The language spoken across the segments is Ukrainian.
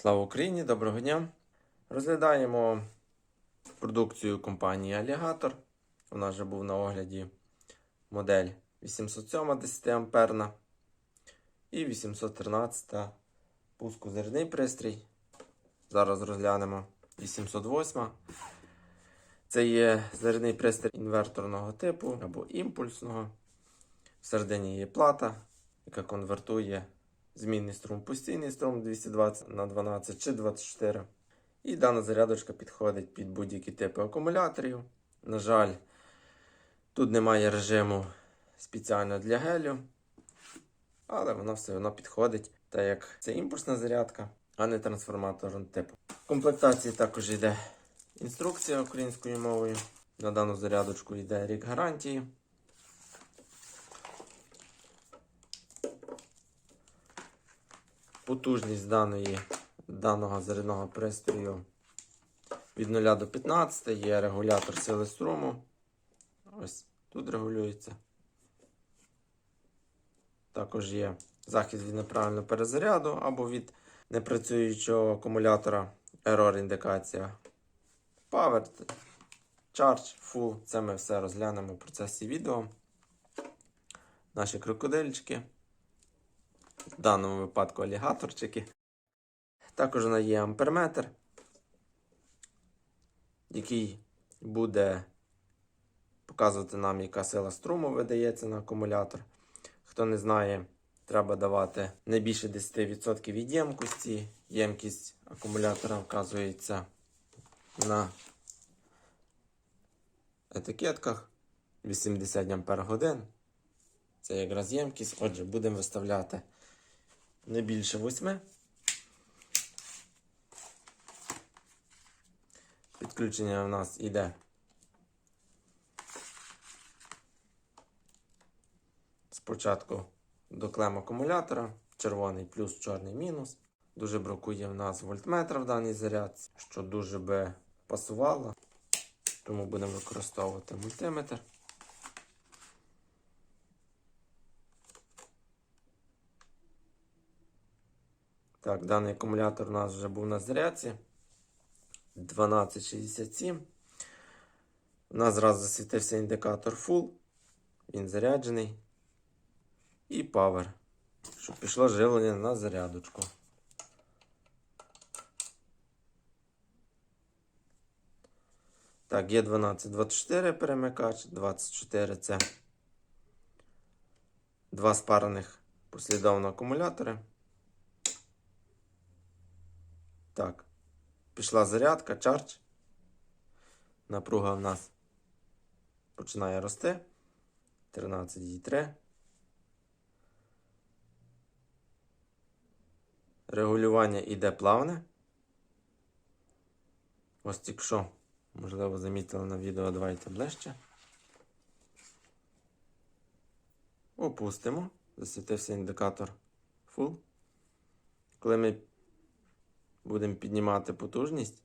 Слава Україні! Доброго дня! Розглядаємо продукцію компанії Alligator. У нас вже був на огляді модель 807 10 амперна і 813 пускозерний пристрій. Зараз розглянемо 808. Це є зарядний пристрій інверторного типу або імпульсного. Всередині є плата, яка конвертує змінний струм, постійний струм 220 на 12 чи 24. І дана зарядочка підходить під будь-які типи акумуляторів. На жаль, тут немає режиму спеціально для гелю, але вона все одно підходить, так як це імпульсна зарядка, а не трансформатором типу. В комплектації також йде інструкція українською мовою. На дану зарядочку йде рік гарантії. Потужність даної, даного зарядного пристрою від 0 до 15 є регулятор сили струму. Ось тут регулюється. Також є захист від неправильного перезаряду або від непрацюючого акумулятора. Error індикація. Power, Charge, Full. Це ми все розглянемо в процесі відео. Наші крокодильчики. В даному випадку алігаторчики. Також вона є амперметр, який буде показувати нам, яка сила струму видається на акумулятор. Хто не знає, треба давати не більше 10% від ємкості. Ємкість акумулятора вказується на етикетках 80 Ах. Це якраз ємкість. Отже, будемо виставляти не більше 8. Підключення в нас йде. Спочатку до клем акумулятора, червоний плюс, чорний мінус. Дуже бракує в нас вольтметра в даній зарядці, що дуже би пасувало. Тому будемо використовувати мультиметр. Так, даний акумулятор у нас вже був на зарядці. 1267. У нас зразу засвітився індикатор Full. Він заряджений. І Power. Щоб пішло живлення на зарядочку. Так, є 1224 перемикач, 24 це два спарених послідовно акумулятори. Так, пішла зарядка, чардж. Напруга в нас починає рости. 13,3. Регулювання іде плавне. Ось тільки що, можливо, замітили на відео, давайте ближче. Опустимо. Засвітився індикатор Full. Коли ми будемо піднімати потужність,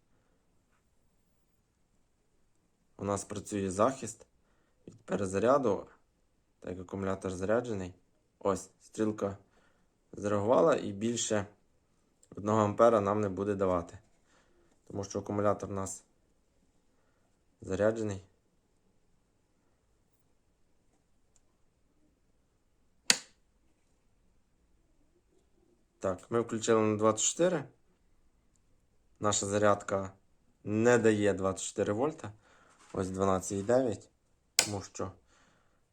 у нас працює захист від перезаряду, так як акумулятор заряджений. Ось, стрілка зреагувала і більше 1 ампера нам не буде давати. Тому що акумулятор у нас заряджений. Так, ми включили на 24. Наша зарядка не дає 24 вольта. Ось 12,9. Тому що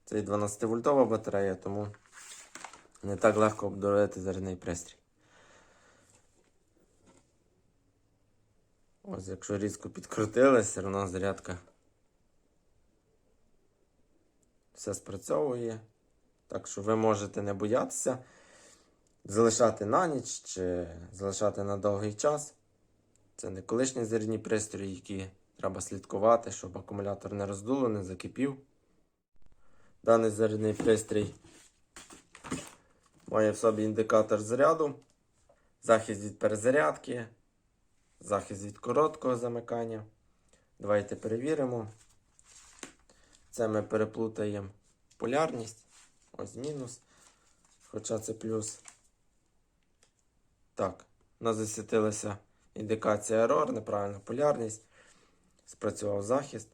це 12 вольтова батарея, тому не так легко обдурити зарядний пристрій. Ось, якщо різко підкрутили, все одно зарядка все спрацьовує. Так що ви можете не боятися залишати на ніч чи залишати на довгий час. Це не колишні зарядні пристрої, які треба слідкувати, щоб акумулятор не роздуло, не закипів. Даний зарядний пристрій має в собі індикатор заряду, захист від перезарядки, захист від короткого замикання. Давайте перевіримо. Це ми переплутаємо полярність. Ось мінус. Хоча це плюс. Так, У нас засвітилася індикація error, неправильна полярність. Спрацював захист.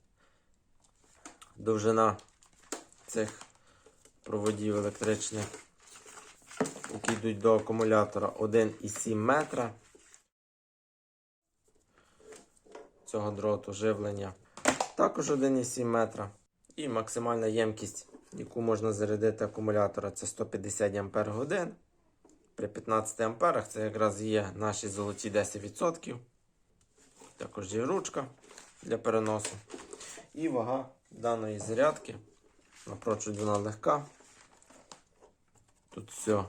Довжина цих проводів електричних, які йдуть до акумулятора 1,7 метра. Цього дроту живлення. Також 1,7 метра. І максимальна ємкість, яку можна зарядити акумулятора, це 150 Ампер годин. При 15 амперах це якраз є наші золоті 10%. Також є ручка для переносу. І вага даної зарядки. Напрочуд вона легка. Тут все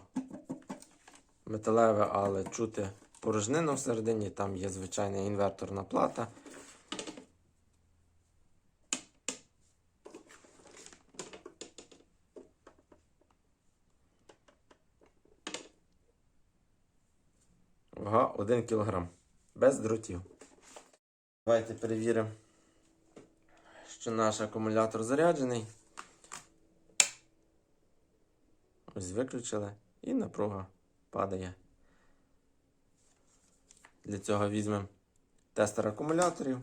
металеве, але чути порожнину всередині. Там є звичайна інверторна плата. Вага 1 кг. Без дротів. Давайте перевіримо, що наш акумулятор заряджений. Ось виключили і напруга падає. Для цього візьмемо тестер акумуляторів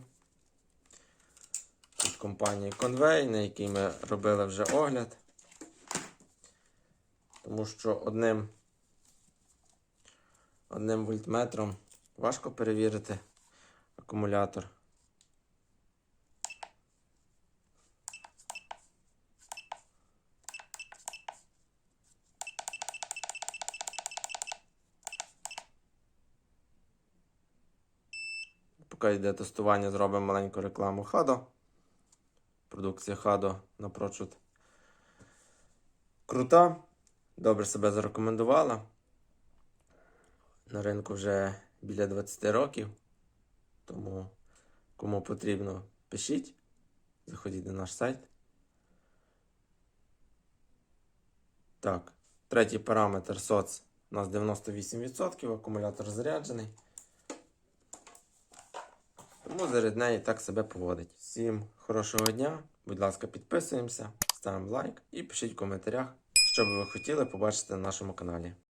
від компанії Convey, на якій ми робили вже огляд. Тому що одним, одним вольтметром важко перевірити акумулятор. Поки йде тестування, зробимо маленьку рекламу Хадо. Продукція Хадо напрочуд крута. Добре себе зарекомендувала. На ринку вже біля 20 років. Тому кому потрібно, пишіть. Заходіть на наш сайт. Так, третій параметр соц у нас 98%, акумулятор заряджений. Тому зарядне і так себе поводить. Всім хорошого дня. Будь ласка, підписуємося, ставимо лайк і пишіть в коментарях, що би ви хотіли побачити на нашому каналі.